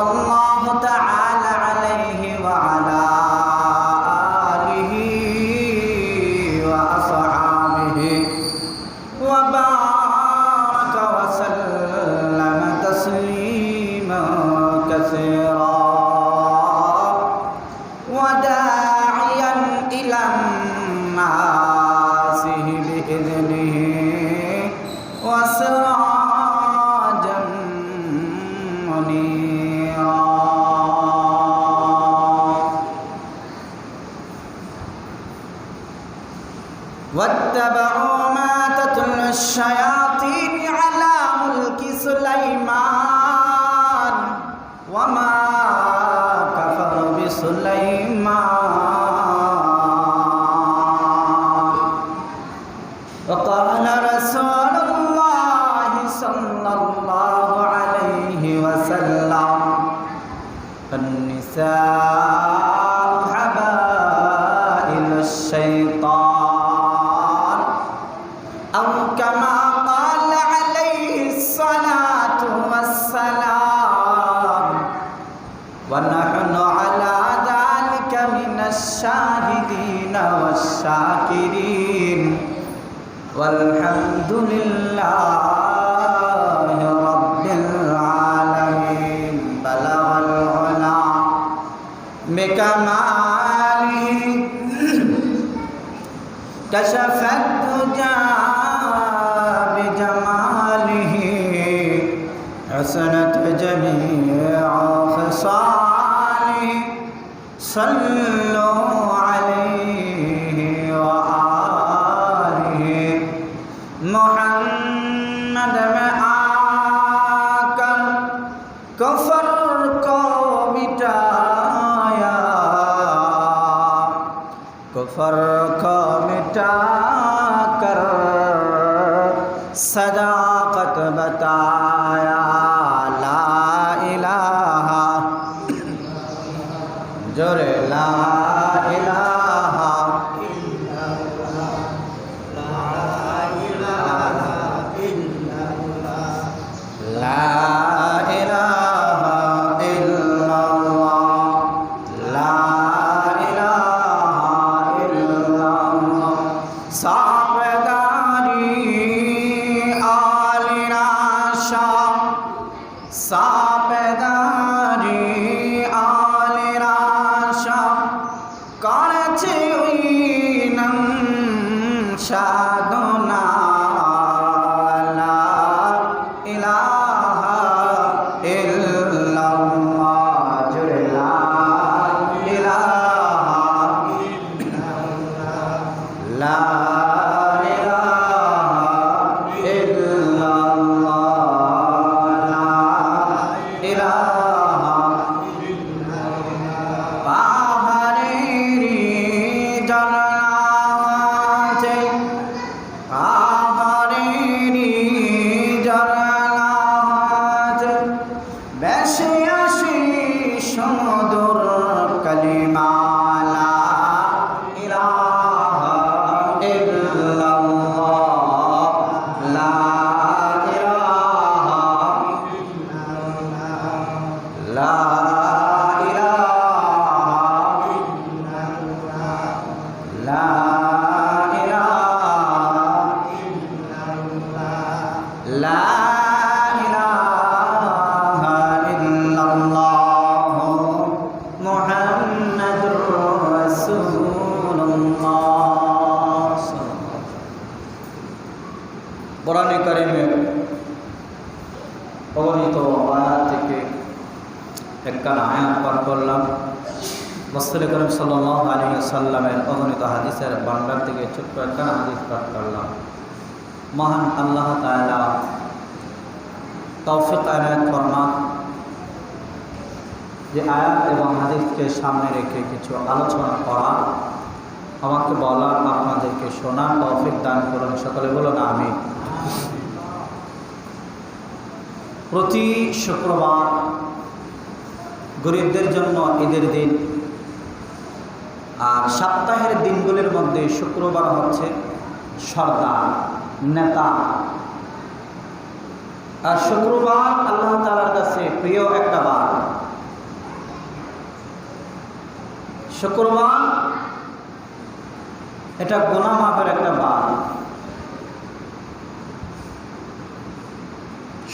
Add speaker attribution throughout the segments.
Speaker 1: الله تعالى عليه وعلى মা كشف بجماله حسنت جميع خصالي صلوا একখানা আয়াত পাঠ করলাম। মসুল করিম সাল্লাহ আলী সাল্লামের অগণিত হাদিসের বান্ডার থেকে ছোট্ট একখানা হাদিস পাঠ করলাম। মহান আল্লাহ তালা তৌফিক আয়াত ফরমান যে আয়াত এবং হাদিসকে সামনে রেখে কিছু আলোচনা করা, আমাকে বলা আপনাদেরকে শোনা তৌফিক দান করুন। সকলে বলুন আমি প্রতি শুক্রবার গরিবদের জন্য ঈদের দিন। আর সপ্তাহের দিনগুলির মধ্যে শুক্রবার হচ্ছে সর্দার, নেতা। আর শুক্রবার আল্লাহ তালার কাছে প্রিয় একটা বার। শুক্রবার এটা গোনা মাপের একটা বার।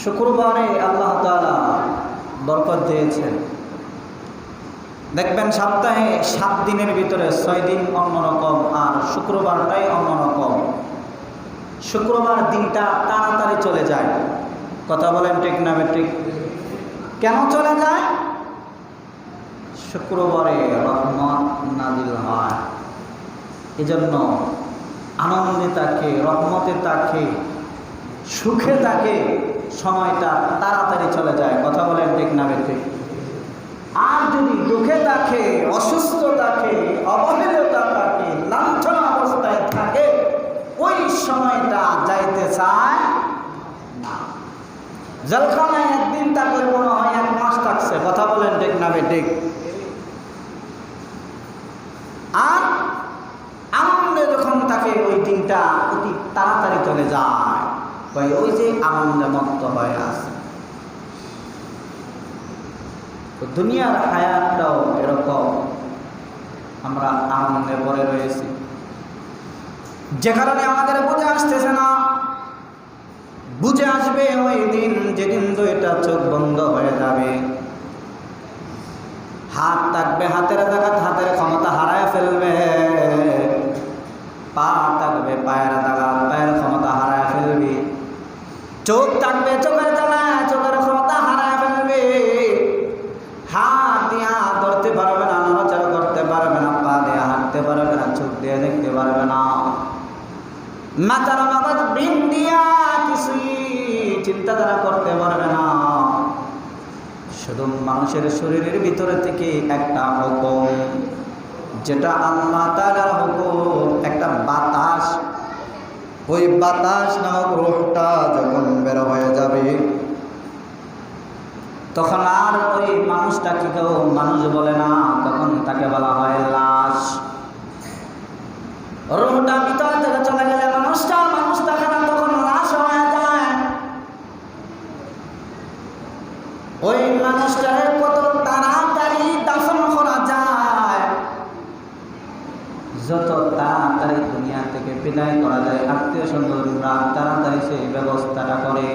Speaker 1: শুক্রবারে আল্লাহ তালা বরকত দিয়েছেন। দেখবেন সপ্তাহে সাত দিনের ভিতরে ছয় দিন অন্যরকম আর শুক্রবারটাই অন্যরকম শুক্রবার দিনটা তাড়াতাড়ি চলে যায়। কথা বলেন ঠিক না ঠিক? কেন চলে যায়? শুক্রবারে রহমত নাজিল হয়। এজন্য আনন্দে তাকে, রহমতে তাকে, সুখে তাকে সময়টা তাড়াতাড়ি চলে যায়। কথা বলেন ঠিক ঠিক? যদি দুঃখে থাকে অসুস্থ থাকে, অবহেলতা থাকে, লাঞ্ছনা অবস্থায় থাকে, ওই সময়টা যাইতে চায় না। জলখানায় একদিন তাকে মনে হয় এক মাস থাকছে। কথা বলেন ডেক না ঠিক। আর আনন্দে যখন তাকে ওই দিনটা অতি তাড়াতাড়ি চলে যায় ওই যে আনন্দে মত্ত হয়ে আছে তো দুনিয়ার হায়াতটাও এরকম। আমরা আনন্দে পড়ে রয়েছি। যে কারণে আমাদের বুঝে আসতেছে না। বুঝে আসবে ওই দিন, যেদিন দুইটা চোখ বন্ধ হয়ে যাবে। হাত থাকবে, হাতের জায়গা হাতের ক্ষমতা হারায় ফেলবে। মাথার মাথার বিন দিয়া কিছুই চিন্তাধারা করতে পারবে না। শুধু মানুষের শরীরের ভিতরে থেকে একটা যেটা আল্লাহ হুকুম, একটা বাতাস। ওই বাতাস রোগটা যখন বের হয়ে যাবে, তখন আর ওই মানুষটাকে কেউ মানুষ বলে না, তখন তাকে বলা হয় লাশ। রোগটা ভিতর থেকে চলে গেলে মানুষটা মানুষ থাকে না তখন লাশ হয়ে যায় ওই মানুষটারে কত তাড়াতাড়ি দাফন করা যায় যত তাড়াতাড়ি দুনিয়া বিদায় করা যায়। আত্মীয় স্বজনরা তাড়াতাড়ি সেই ব্যবস্থাটা করে।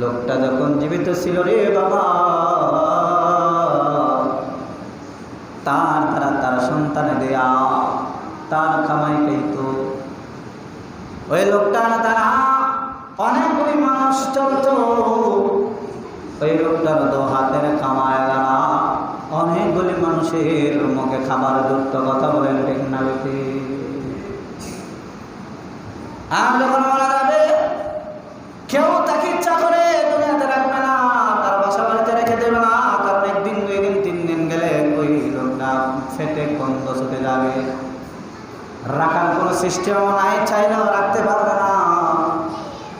Speaker 1: লোকটা যখন জীবিত ছিল রে বাবা, তার দ্বারা তার সন্তানে দেয়া, তার কামাই পেত ওই লোকটার দ্বারা অনেকগুলি মানুষ চলত। ওই লোকটার দো হাতের কামায় দ্বারা অনেকগুলি মানুষের মুখে খাবার যুক্ত কথা বলেন ঠিক আর যখন মারা যাবে, কেউ তাকে ইচ্ছা করে দুনিয়াতে রাখবে না, তার বাসা বাড়িতে রেখে দেবে না, কারণ একদিন দুই দিন, তিন দিন গেলে ওই লোকটা ফেটে ছুটে যাবে। রাখার কোনো সিস্টেম নাই, চাইলেও রাখতে পারবে না।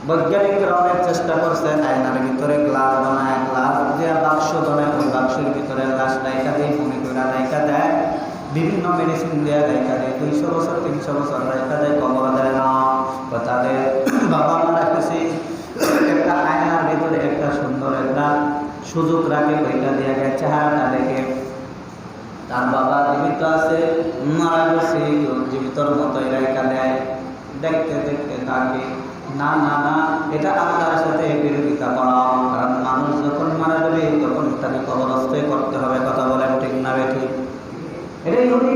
Speaker 1: বৈজ্ঞানিকরা অনেক চেষ্টা করছে, আয়নার ভিতরে গ্লাস বানায়, গ্লাস দিয়ে বাক্স বানায় ওই বাক্সের ভিতরে গ্লাস রাইকা দিয়ে, মনে করে রাইকা দেয়। বিভিন্ন মেডিসিন দেওয়া রাইকা দেয়, দুইশো বছর, তিনশো বছর রাইকা দেয়, কবর দেয় না। তো তাদের বাবা রাখেছে একটা আয়নার একটা সুন্দর একটা সুযোগ রাখে, ওইটা দিয়ে গেছে চেহারাটা দেখে। তার বাবা জীবিত আছে, মারা গেছে জীবিতর রেখা দেয় দেখতে দেখতে তাকে, না না না, এটা আল্লাহর সাথে বিরোধিতা করা। কারণ মানুষ যখন মারা যাবে, তখন তাকে কবরস্থই করতে হবে, কথা বলেন ঠিক না ঠিক? এটা ইহুদি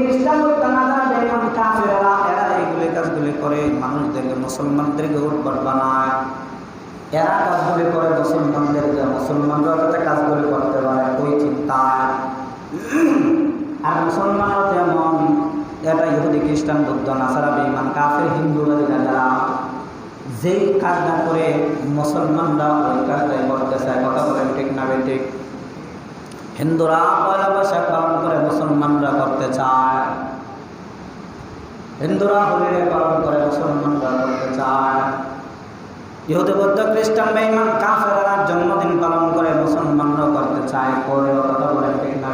Speaker 1: খ্রিস্টান কাফেরা এরা এইগুলি কাজগুলি করে, মানুষদেরকে মুসলমানদেরকে উৎপাদ বানায়। এরা কাজগুলি করে, মুসলমানদেরকে, মুসলমানরা যাতে কাজগুলি করতে পারে, ওই চিন্তায়। আর মুসলমানরা যেমন, এটা ইহুদি, খ্রিস্টান, বৌদ্ধ নাসারা বেইমান কাফের হিন্দুরা যারা যেই কাজটা করে, মুসলমানরা ওই কাজটাই করতে চায়। কথা বলেন ঠিক না ঠিক? হিন্দুরা পয়লা বৈশাখ পালন করে, মুসলমানরা করতে চায়। হিন্দুরা হোলিরে পালন করে মুসলমানরা করতে চায়। ইহুদি, বৌদ্ধ, খ্রিস্টান বেইমান কাফেরা জন্মদিন পালন করে মুসলমানরা করতে চায়। করে কথা বলেন ঠিক না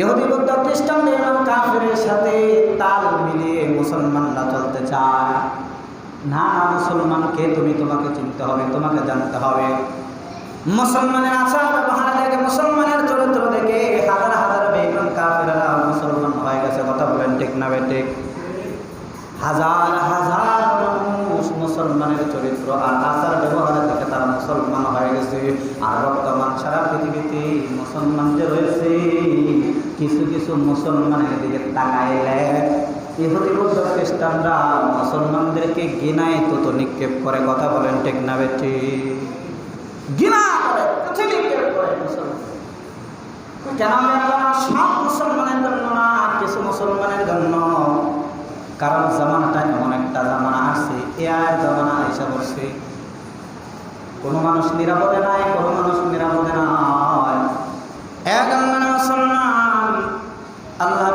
Speaker 1: ইহুদি, বৌদ্ধ, খ্রিস্টান বেইমান কাফেরের সাথে তাল মিলিয়ে মুসলমানরা চলতে চায়। না মুসলমানকে তুমি তোমাকে চিনতে হবে, তোমাকে জানতে হবে। মুসলমানের আচার ব্যবহার দেখে, মুসলমানের চরিত্র দেখে হাজার হাজার কাফেরা মুসলমান হয়ে গেছে, কথা বলেন ঠিক না বে ঠিক? হাজার হাজার মানুষ মুসলমানের চরিত্র আর আচার ব্যবহার থেকে তারা মুসলমান হয়ে গেছে। আর বর্তমান সারা পৃথিবীতে মুসলমান যে রয়েছে, কিছু কিছু মুসলমানের দিকে তাকাইলে ইহুদি বৌদ্ধ খ্রিস্টানরা মুসলমানদেরকে গিনায় তত নিক্ষেপ করে, কথা বলেন ঠিক না বেটি গিনা করে মুসলমান কেন সব মুসলমানের জন্য না কিছু মুসলমানের জন্য? কারণ জামানাটা এমন একটা জামানা আসছে এ আর জামানা এসে বসছে কোনো মানুষ নিরাপদে নাই, কোনো মানুষ নিরাপদে নাই। এক মানে মুসলমান আল্লাহ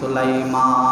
Speaker 1: সুলাইমান।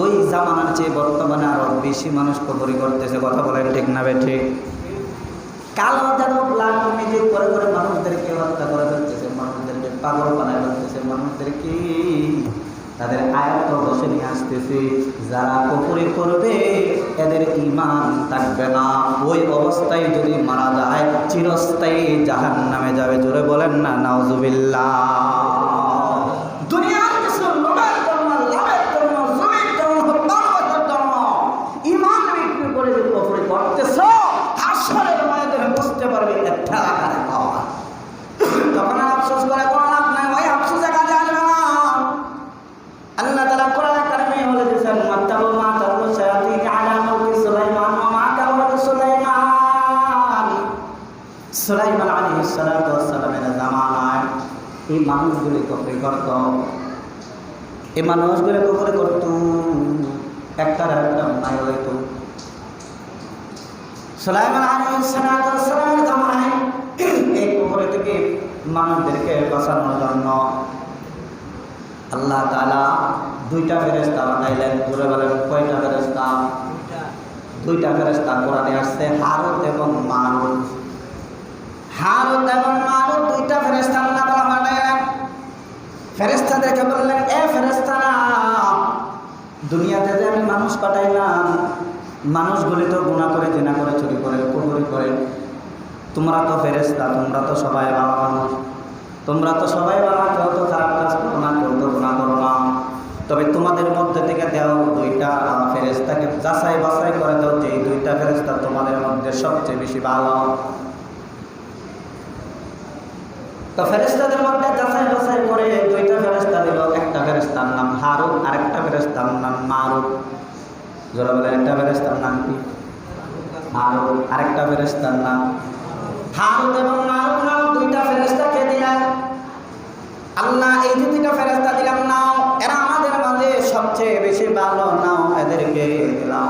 Speaker 1: ওই জামানার চেয়ে বর্তমানে আরও বেশি মানুষ কবরি করতেছে, কথা বলেন ঠিক না বে ঠিক? কালো যেন ব্লাড মিউজিক করে করে মানুষদেরকে হত্যা করে ফেলতেছে, মানুষদেরকে পাগল বানায় ফেলতেছে, মানুষদেরকে তাদের আয়ত্ত বসে নিয়ে আসতেছে, যারা কপুরি করবে, এদের ইমান থাকবে না। ওই অবস্থায় যদি মারা যায়, চিরস্থায়ী জাহান নামে যাবে, জোরে বলেন না, নাউজুবিল্লাহ। করত একটা থেকে মানুষদেরকে বাঁচানোর জন্য আল্লাহ তাআলা দুইটা ফেরেশতা বানাইলেন। জোরে বলেন, কয়টা ফেরেশতা? দুইটা ফেরেশতা কোরআনে আসছে হারুত এবং মারুত হারুত এবং মারুত দুইটা বানাইলেন ফেরেশতাদেরকে বললেন, এ ফেরেশতারা, দুনিয়াতে যে আমি মানুষ পাঠাইলাম, মানুষগুলি তো গুণা করে, জেনা করে, চুরি করে কুহুরি করে। তোমরা তো ফেরেশতা, তোমরা তো সবাই ভালো মানুষ। তোমরা তো সবাই ভালো কেউ তো খারাপ কাজ করো না, কেউ তো গুণা করো না। তবে তোমাদের মধ্যে থেকে দেও দুইটা ফেরেস্তাকে যাচাই বাছাই করে দাও যে এই দুইটা ফেরেস্তা তোমাদের মধ্যে সবচেয়ে বেশি ভালো। তো ফেরেস্তাদের মধ্যে যাচাই বাছাই করে দুইটা ফেরেস্তা দিল একটা ফেরেস্তার নাম হারুত আর একটা ফেরেস্তার নাম মারুত যারা বলে একটা ফেরেস্তার নাম কি? হারুত আরেকটা ফেরেস্তার নাম হারুত এবং মারুত নাম দুইটা ফেরেস্তাকে দিলেন আল্লাহ এই যে দুইটা ফেরেস্তা দিলাম, নাও। এরা আমাদের মাঝে সবচেয়ে বেশি ভালো, নাও এদেরকে দিলাম।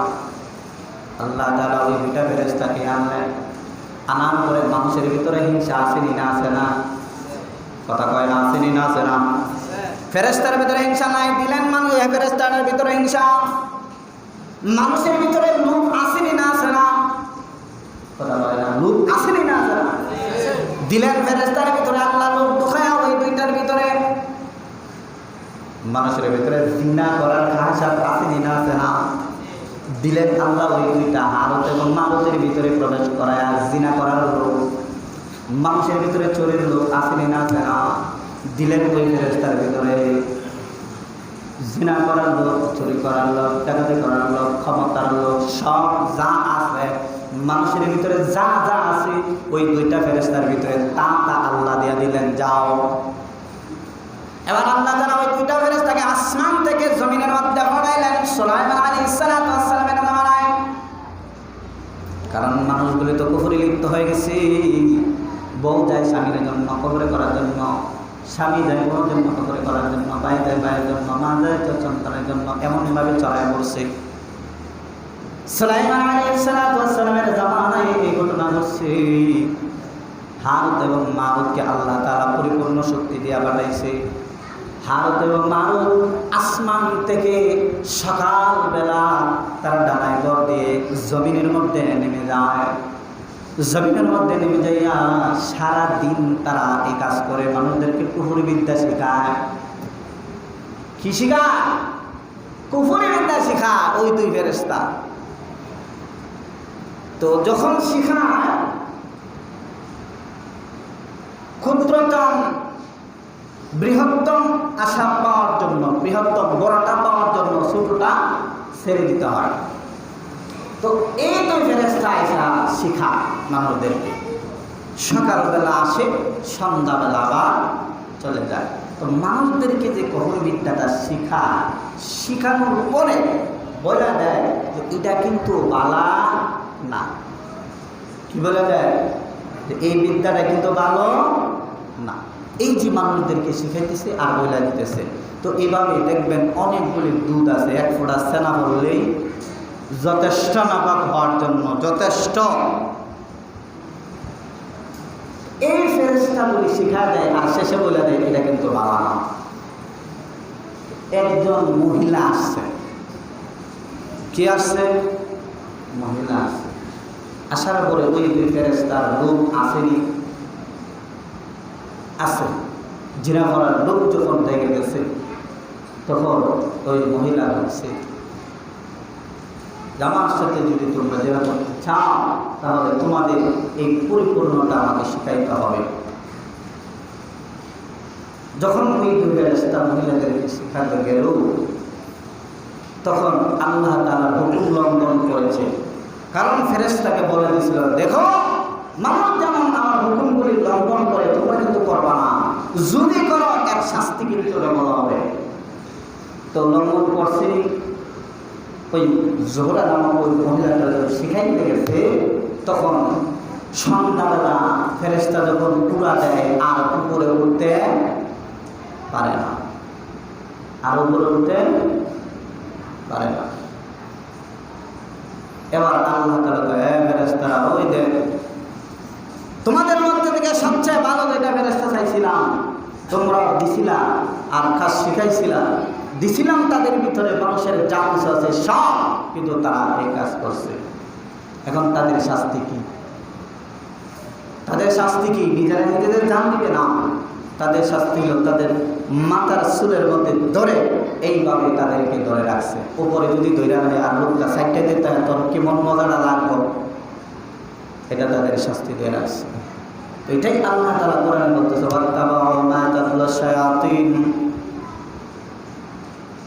Speaker 1: আল্লাহ তালা ওই দুইটা ফেরেস্তাকে আনলেন। আনার পরে মানুষের ভিতরে হিংসা আসেনি না আসে না? কথা কয় না আসেনি না আসে না ফেরেস্তার ভিতরে হিংসা নাই, দিলেন মানুষ ফেরেস্তার ভিতরে হিংসা। মানুষের ভিতরে লোক আসেনি না আসে না কথা বলে না লোক আসেনি না আসে না দিলেন ফেরেস্তার ভিতরে, আল্লাহ লোক ঢুকায় ওই দুইটার ভিতরে। মানুষের ভিতরে জিনা করার খাসাত আসেনি না আছে না দিলেন আল্লাহ ওই দুইটা, হারত এবং মারতের ভিতরে প্রবেশ করায় জিনা করার লোক মানুষের ভিতরে চোরের লোক আসেনি না আছে না দিলেন ওই ফেরেস্তার ভিতরে? জিনা করার লোক, চুরি করার লোক ডাকাতি করার লোক, ক্ষমতার লোক, সব যা আছে, মানুষের ভিতরে যা যা আছে, ওই দুইটা ফেরেস্তার ভিতরে তা তা আল্লাহ দিয়া দিলেন, যাও। এবার আল্লাহ তারা ওই দুইটা ফেরেস্তাকে আসমান থেকে জমিনের মধ্যে পড়াইলেন সোলাইমান আলী ইসলামের জামানায় কারণ মানুষগুলি তো কুফুরি লিপ্ত হয়ে গেছে। বউ যায় স্বামীর জন্য, কবরে করার জন্য, স্বামী যায় বউর জন্য, কবরে করার জন্য, ভাই যায় ভাইয়ের জন্য, মা যায় তো সন্তানের জন্য, এমনভাবে চড়ায় পড়ছে এই ঘটনা হারুত এবং মারুতকে আল্লাহ তারা পরিপূর্ণ শক্তি দিয়া পাঠাইছে হারুত এবং মারুত আসমান থেকে সকালবেলা তারা ডানায় ঘর দিয়ে জমিনের মধ্যে নেমে যায়। জমিনের মধ্যে নেমে যাইয়া সারা দিন তারা এই কাজ করে, মানুষদেরকে কুহুরি বিদ্যা শেখায়। কি শেখায়? কুফুরি বিদ্যা শেখায়, ওই দুই ফেরেস্তা তো যখন শিখায়, ক্ষুদ্রতম, বৃহত্তম আশা পাওয়ার জন্য, বৃহত্তম বড়টা পাওয়ার জন্য ছোটটা ছেড়ে দিতে হয়। তো এই দুই ফেরেস্তা এসা শিখা মানুষদেরকে সকালবেলা আসে, সন্ধ্যাবেলা আবার চলে যায়। তো মানুষদেরকে যে কখন বিদ্যাটা শিখা, শিখানোর পরে বলা যায় যে এটা কিন্তু বালা না। কি বলা যায়? এই বিদ্যাটা কিন্তু ভালো না। এই যে মানুষদেরকে শিখাইতেছে আর বইলা দিতেছে। তো এভাবে দেখবেন অনেকগুলি দুধ আছে, এক ফোঁটা সেনা বললেই যথেষ্ট নাপাক হওয়ার জন্য, যথেষ্ট। এই ফেরেস্তাগুলি শিখা দেয় আর শেষে বলে দেয় এটা কিন্তু না। একজন মহিলা আসছে কে আসছে মহিলা আসছে আসার পরে ওই দুই ফেরেস্তার লোক আসেনি আছে। জিনা করার লোক যখন দেখে গেছে তখন ওই মহিলা বলছে জামার সাথে যদি তোমরা করতে চাও, তাহলে তোমাদের এই পরিপূর্ণটা আমাকে শিখাইতে হবে। যখন ওই দুই ফেরেস্তা মহিলাদেরকে শিখাতে গেল, তখন আল্লাহ তারা হুকুম লঙ্ঘন করেছে। কারণ ফেরেস্তাকে বলে দিয়েছিল, দেখো মানুষ যেমন আমার হুকুমগুলি লঙ্ঘন করে, তোমরা কিন্তু করবা না। যদি করো এক শাস্তি কিন্তু বলা হবে। তো লঙ্ঘন করছে ওই জোহরা নামক ওই মহিলাটা শিখাইতে গেছে, তখন সন্ধ্যাবেলা ফেরেস্তা যখন পুরা দেয়, আর উপরে উঠতে পারে না। আর উপরে উঠতে পারে না। এবার আল্লাহ তালা ফেরেস্তারা ওই দেখ, তোমাদের মধ্যে থেকে সবচেয়ে ভালো যেটা ফেরেস্তা চাইছিলাম, তোমরা দিছিলা আর কাজ শিখাইছিলা দিছিলাম তাদের ভিতরে মানুষের যা কিছু আছে সব কিন্তু তারা এই কাজ করছে। এখন তাদের শাস্তি কি? তাদের শাস্তি কি? নিজেরা নিজেদের জান দিবে? না। তাদের শাস্তি হল তাদের মাথার চুলের মধ্যে ধরে এইভাবে তাদেরকে ধরে রাখছে। উপরে যদি ধরে রাখে আর লোকটা সাইডটা দিতে হয় তোর কেমন মজাটা লাগবো? এটা তাদের শাস্তি দিয়ে রাখছে। তো এটাই আল্লাহ তালা কোরআন বলতেছে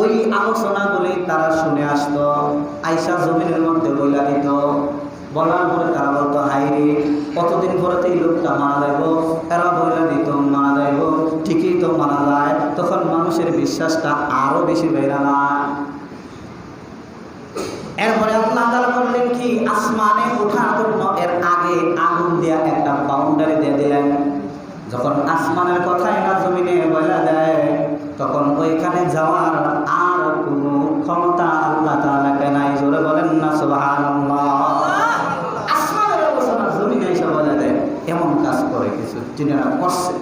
Speaker 1: ওই আলোচনাগুলি তারা শুনে আসতো। আইসা জমিনের মধ্যে বইলা দিত। বলার পরে তারা বলতো হাইরে কতদিন পরে এই লোকটা মারা যাইব? এরা বইলা দিত, মারা যাইব, ঠিকই তো মারা যায়, তখন মানুষের বিশ্বাসটা আরও বেশি বেড়া না এরপরে আল্লাহ তাআলা করলেন কি, আসমানে ওঠার জন্য এর আগে আগুন দেয়া একটা বাউন্ডারি দিয়ে দিলেন। যখন আসমানের কথা না জমিনে বলা দেয়, তখন ওইখানে যাওয়ার করছে।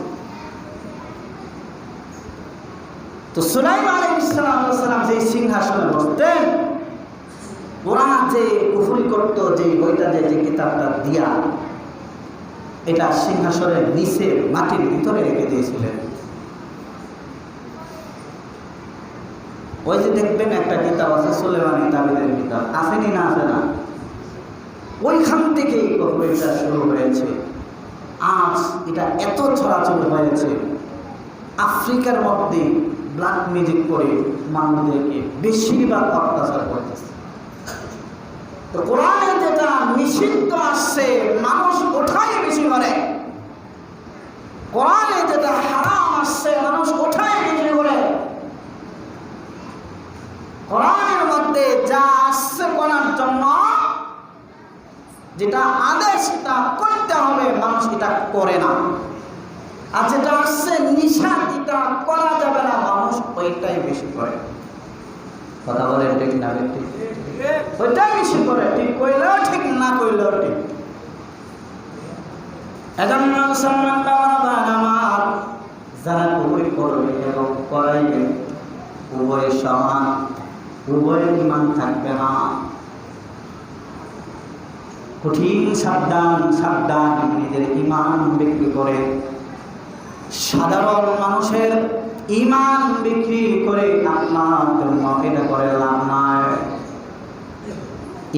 Speaker 1: তো সুলাইম আলী ইসলাম যে সিংহাসনে বসতেন, ওরা যে কুফুরি করত, যে বইটা যে কিতাবটা দিয়া, এটা সিংহাসনের নিচে মাটির ভিতরে রেখে দিয়েছিলেন। ওই যে দেখবেন একটা কিতাব আছে সুলেমানি তাবিদের কিতাব। আসেনি না আসে না? ওইখান থেকেই কবিতা শুরু হয়েছে। আজ এটা এত ছড়াছড়ি হয়েছে। আফ্রিকার মধ্যে ব্ল্যাক মিউজিক করে মানুষদেরকে বেশিরভাগ অত্যাচার করতেছে। কোরআনে যেটা নিষিদ্ধ আসছে, মানুষ ওঠাই বেশি করে। কোরআনে যেটা হারাম আসছে, মানুষ ওঠাই বেশি করে। কোরআনের মধ্যে যা আসছে করার জন্য যেটা আদেশ, সেটা করতে হবে, মানুষ এটা করে না। আর যেটা আসছে নিশা যেটা করা যাবে না, মানুষ ওইটাই বেশি করে। কথা বলে ঠিক না ঠিক ওইটাই বেশি করে, ঠিক কইলেও ঠিক, না কইলেও ঠিক। এজন্য মুসলমান বাবা আমার, যারা কবুল করবে এবং করাইবে, উভয় সমান উভয়ের ইমান থাকবে না। কঠিন সাবধান সাবধান নিজের ইমান বিক্রি করে। সাধারণ মানুষের ইমান বিক্রি করে আপনার এটা করে লাভ নাই।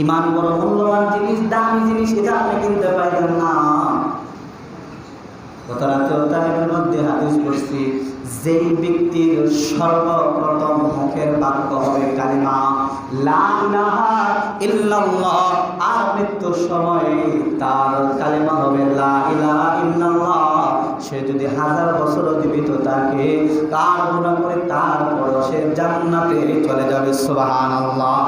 Speaker 1: ইমান বড় মূল্যবান জিনিস, দামি জিনিস, এটা আপনি কিনতে পারবেন না। গত তাদের মধ্যে হাদিস করছি যেই ব্যক্তির সর্বপ্রথম মুখের বাক্য হবে কালিমা ইল্লাল্লাহ। আর মৃত্যুর সময় তার কালিমা হবে লা ইলাহা ইল্লাল্লাহ। সে যদি হাজার বছর জীবিত থাকে, তার গুণা করে তারপর সে জান্নাতে চলে যাবে, সুবহানাল্লাহ।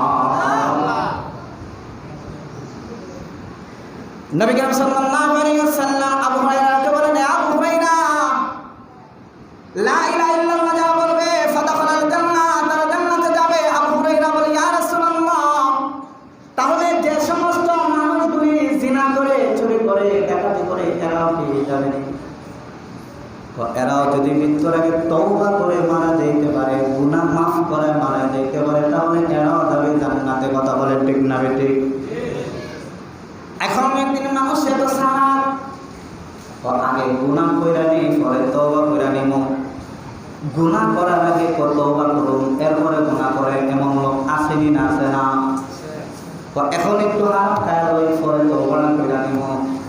Speaker 1: নবী করিম সাল্লাল্লাহু আলাইহি ওয়াসাল্লাম আবু হুরায়রাকে বলেন আবু হুরায়রা লা বলে এরাও যদি মৃত্যুর আগে তওবা করে মারা যেতে পারে, গুনাহ মাফ করে মারা যেতে পারে, তাহলে এরাও যাবে জান্নাতে। কথা বলেন ঠিক না বেঠিক এখন একদিন মানুষ এত সাহার আগে গুণা কইরা নেই, পরে নিম গুণা করার আগে তবা করুন এরপরে গুণা করে এমন লোক আসেনি না আসে না। এখন একটু হাত খায়া লই পরে তবা কইরা নিম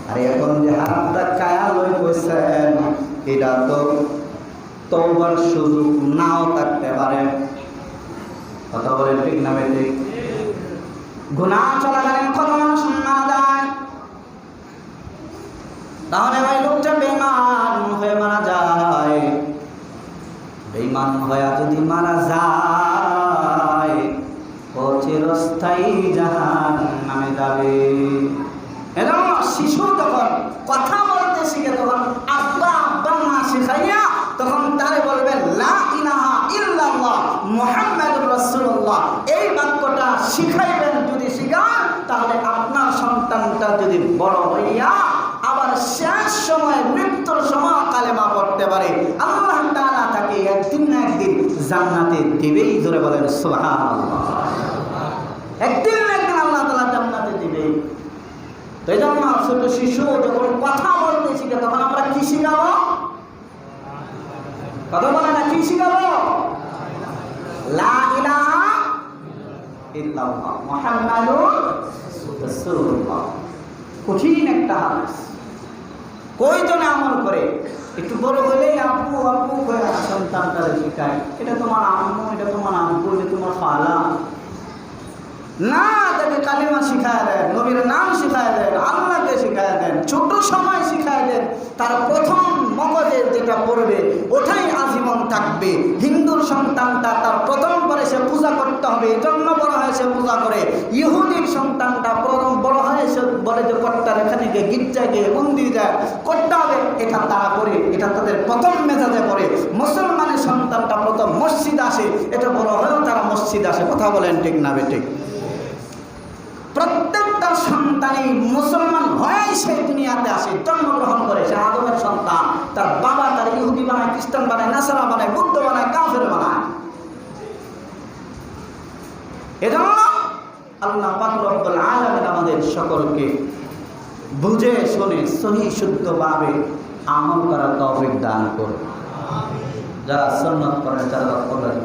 Speaker 1: আর এখন যে হাতটা কায়া লই কইছেন এটা তো তবার সুযোগ নাও থাকতে পারে কথা বলে ঠিক না ঠিক গুণা চলাকালীন কত মানুষ মারা যায়। তাহলে ওই বেমান হয়ে যদি মারা যায় ও চিরস্থায়ী জাহান নামে যাবে এজন্য শিশু যখন কথা বলতে শিখে, তখন আব্বা আব্বা মা শিখাইয়া তখন তারে বলবেন লা ইল্লাল্লাহ এই বাক্যটা শিখাইবেন যদি শিখান, তাহলে আপনার সন্তানটা যদি বড় হইয়া আবার শেষ সময় মৃত্যুর সময় কালেমা পড়তে পারে। আল্লাহ তাকে একদিন না একদিন জান্নাতে দিবেই ধরে বলেন, সুবহানাল্লাহ। একদিন না একদিন আল্লাহ তাআলা জান্নাতে দিবেই। তো এই জন্য ছোট শিশু যখন কথা বলতে শিখে, তখন আমরা কি শিখাবো? কথা বলে না, কি শিখাবো? কঠিন একটা হাদিস। কয়জনে আমল করে? একটু বড় হলেই আপু আপু করে সন্তানটারে শিখায় এটা তোমার আম্মু, এটা তোমার আব্বু, এটা তোমার পালা। না তাকে কালিমা শিখায় দেন, নবীর নাম শিখায় দেন, আল্লাহকে শিখায় দেন, ছোট সময় শিখায় দেন, তার প্রথম মগজে যেটা পড়বে, ওটাই আজীবন থাকবে। হিন্দুর সন্তানটা তার প্রথম পরে সে পূজা করতে হবে জন্ম বড় হয় সে পূজা করে। ইহুদির সন্তানটা প্রথম বড় হয় সে বলে যে, কর্তার এখানে গিয়ে গির্জা গিয়ে মন্দির যায়, করতে হবে। এটা তারা করে, এটা তাদের প্রথম মেজাজে পড়ে। মুসলমানের সন্তানটা প্রথম মসজিদ আসে, এটা বড় হয়েও তারা মসজিদ আসে, কথা বলেন ঠিক না বেঠিক প্রত্যেকটা সন্তানই মুসলমান হয়ে সে দুনিয়াতে আসে, জন্মগ্রহণ করে। সে আদমের সন্তান, তার বাবা তার ইহুদি বানায়, খ্রিস্টান বানায়, নাসারা বানায়, বুদ্ধ বানায়, কাফের বানায়। এজন্য আল্লাহ পাকুল আলমের আমাদের সকলকে বুঝে, শুনে, সহি, শুদ্ধভাবে আমল করার তফিক দান করুন। যারা সন্ন্যত করেন যারা করলেন